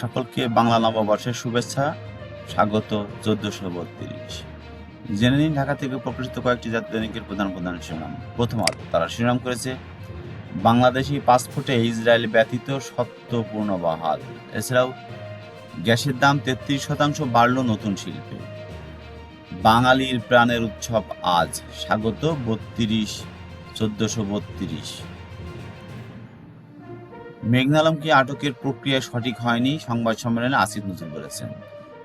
সকলকে বাংলা নববর্ষের শুভেচ্ছা, স্বাগত চোদ্দশো বত্রিশ। জেনে নিন ঢাকা থেকে প্রকাশিত কয়েকটি জাতীয় দৈনিকের প্রধান প্রধান শিরোনাম। প্রথমত, তারা শিরোনাম করেছে, বাংলাদেশি পাসপোর্টে ইসরায়েল ব্যতীত সত্যপূর্ণ বাহাল। এছাড়াও, গ্যাসের দাম তেত্রিশ শতাংশ বাড়ল নতুন শিল্পে। বাঙালির প্রাণের উৎসব আজ, স্বাগত বত্রিশ, চোদ্দশো বত্রিশ। মেঘনা আলমকে আটকের প্রক্রিয়া সঠিক হয়নি, সংবাদ সম্মেলনে আসিফ নজরুল বলেছেন।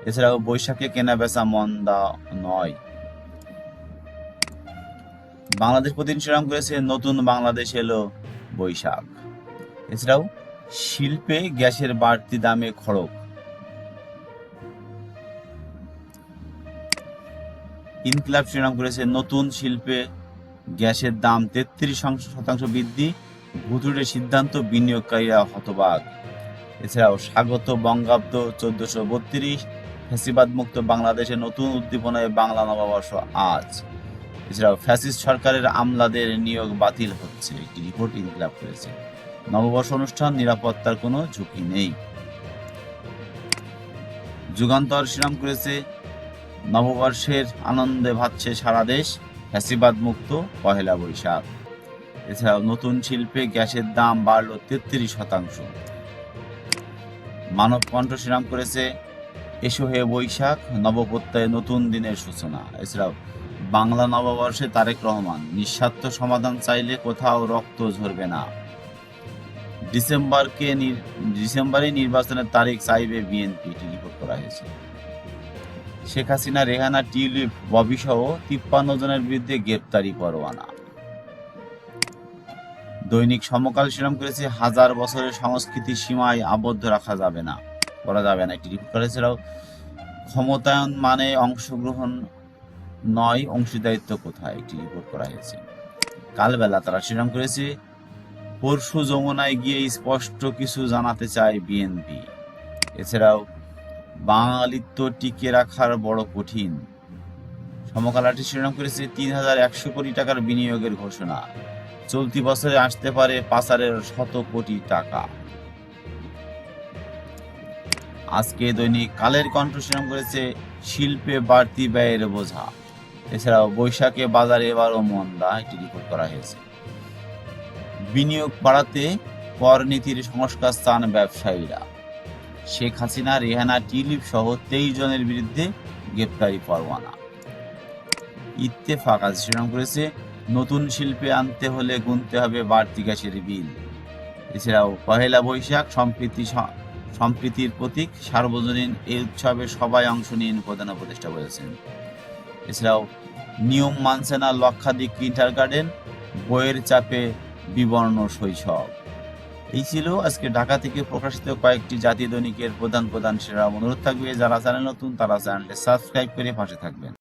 এছাড়াও বৈশাখে কেনা বেচা মন্দা নয়। বাংলাদেশ প্রতিদিন শিরোনাম করেছে, নতুন বাংলাদেশ এলো বৈশাখ। এছাড়াও শিল্পে গ্যাসের বাড়তি দামে খড়ক ইনকিলাব শিরোনাম করেছে, নতুন শিল্পে গ্যাসের দাম তেত্রিশ শতাংশ বৃদ্ধি ভুতুড়ের সিদ্ধান্ত বিনিয়োগকারীরা হতবাক। এছাড়াও স্বাগত বঙ্গাব্দ চোদ্দশো বত্রিশ ফ্যাসিবাদ মুক্ত বাংলাদেশে নতুন উদ্দীপনায় বাংলা নববর্ষ আজ। এছাড়াও ফ্যাসিস্ট সরকারের আমলাদের নিয়োগ বাতিল হচ্ছে, একটি রিপোর্ট ইনকিলাব করেছে। নববর্ষ অনুষ্ঠান, নিরাপত্তার কোনো ঝুঁকি নেই। যুগান্তর শিরাম করেছে, নববর্ষের আনন্দে ভাবছে সারা দেশ ফ্যাসিবাদ মুক্ত পহেলা বৈশাখ। এছাড়াও নতুন শিল্পে গ্যাসের দাম বাড়ল তেত্রিশ শতাংশ। মানব কণ্ঠ শিরাম করেছে এসো হে বৈশাখ, নবপ্রত্যয়ে নতুন দিনের সূচনা। এছাড়াও বাংলা নববর্ষে তারেক রহমান, নিঃস্বার্থ সমাধান চাইলে কোথাও রক্ত ঝরবে না। ডিসেম্বরকে ডিসেম্বরে নির্বাচনের তারিখ চাইবে বিএনপি রিপোর্ট করা হয়েছে। শেখ হাসিনা, রেহানা, টিউলিপ, ববিসহ তিপ্পান্ন জনের বিরুদ্ধে গ্রেপ্তারি পরোয়ানা। দৈনিক সমকাল শিরোনাম করেছে, হাজার বছরের সংস্কৃতির সীমায় আবদ্ধ রাখা যাবে না, করা যাবে না। একটি রিপোর্ট করেছিলাম ক্ষমতায়ন মানে অংশগ্রহণ নয়, অংশীদারিত্ব কোথায়? একটি রিপোর্ট করা হয়েছে। কালবেলা তারা শিরোনাম করেছে, পরশু যমুনায় গিয়ে স্পষ্ট কিছু জানাতে চায় বিএনপি। এছাড়াও, বাঙালিত্ব টিকে রাখার বড় কঠিন। সমকালাটি শিরোনাম করেছে, তিন হাজার একশো কোটি টাকার বিনিয়োগের ঘোষণা। চলতি বছরে আসতে পারে পাচারের শত কোটি টাকা। আজকে দৈনিক কালের কণ্ঠ শিরোনাম করেছে, শিল্পে বাড়তি ব্যয়ের বোঝা। এছাড়াও বৈশাখে বাজারে এবারও মন্দা, একটি রিপোর্ট করা হয়েছে। বিনিয়োগ বাড়াতে কর নীতির সংস্কার চান ব্যবসায়ীরা। শেখ হাসিনা, রেহানা, টিলিপ সহ তেইশ জনের বিরুদ্ধে গ্রেপ্তারি পরোয়ানা। ইত্তেফাক আজ শিরোনাম করেছে নতুন শিল্পে আনতে হলে গুনতে হবে বাড়তি গ্যাসের বিল। এছাড়াও পহেলা বৈশাখ সম্প্রীতি সম্প্রীতির প্রতীক, সার্বজনীন এই উৎসবে সবাই অংশ নিন প্রধান উপদেষ্টা বলেছেন। এছাড়াও নিয়ম মানছে না লক্ষাধিক কিন্টার গার্ডেন, বইয়ের চাপে বিবর্ণ শৈশব। এই ছিল আজকে ঢাকা থেকে প্রকাশিত কয়েকটি জাতীয় দৈনিকের প্রধান প্রধান সেরা অনুরোধ থাকবে, যারা চ্যানেল নতুন, তারা চ্যানেলটি সাবস্ক্রাইব করে পাশে থাকবেন।